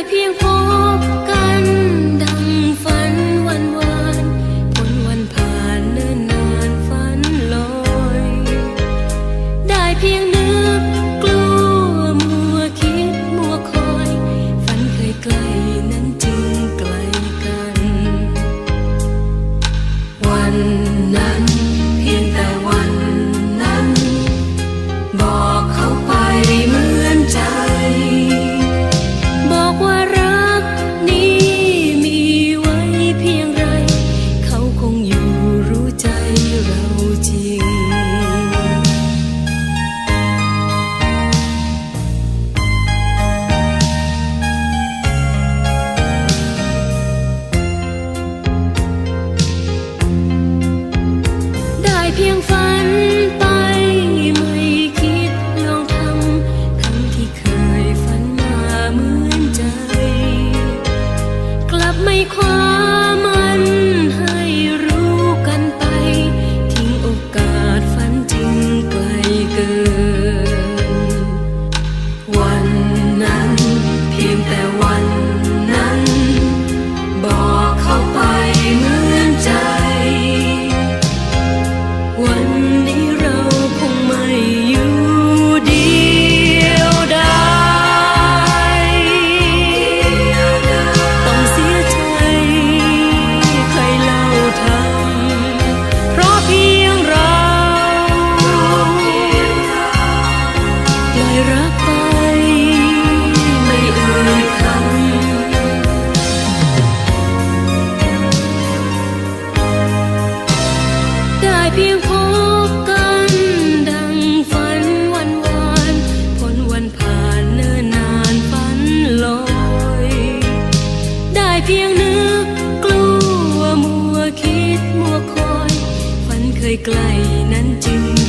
ยงพบกันดังฝันวันวานผลวันผ่านเนิ่นนานฝันลอย ได้เพียงนึกกลัวมัวคิดมัวคอย ฝันเคยไกลนั้นจึงไกลกัน วันนั้นเพียงแต่วันนั้นบอก ไม่ค เพียงนึกกลัวมัวคิดมัวคอยฝันเคยไกลนั้นจึง